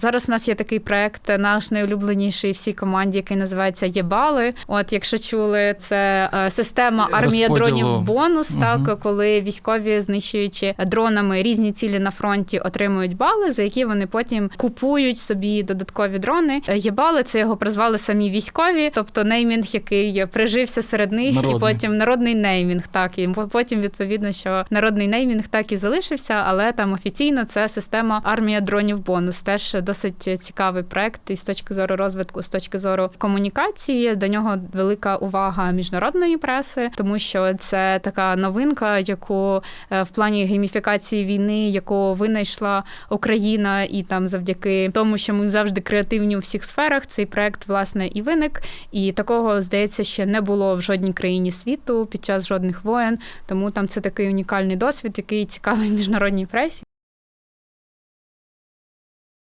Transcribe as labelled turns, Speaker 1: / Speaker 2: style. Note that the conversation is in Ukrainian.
Speaker 1: Зараз у нас є такий проект, наш найулюбленіший всій команді, який називається Єбали. От, якщо чули, це е, система армія
Speaker 2: Розподілу.
Speaker 1: дронів бонус.
Speaker 2: Мгм.
Speaker 1: Так, коли військові знищуючи дронами різні цілі на фронті, отримують бали, за які вони потім купують собі додаткові дрони. Е, Єбали це його призвали самі військові, тобто неймінг, який прижився серед них, і потім народний неймінг. Так і потім відповідно, що народний неймінг так і залишився, але там офіційно це система армія дронів бонус. Теж досить цікавий проект і з точки зору розвитку, з точки зору комунікації. До нього велика увага міжнародної преси, тому що це така новинка, яку е, в плані гейміфікації війни, яку винайшла Україна, і там завдяки тому, що ми завжди креативні у всіх сферах, цей проект власне і виник. І такого здається ще не було в жодній країні світу під час жодних воєн. Тому там це такий унікальний досвід, який цікавий міжнародній пресі.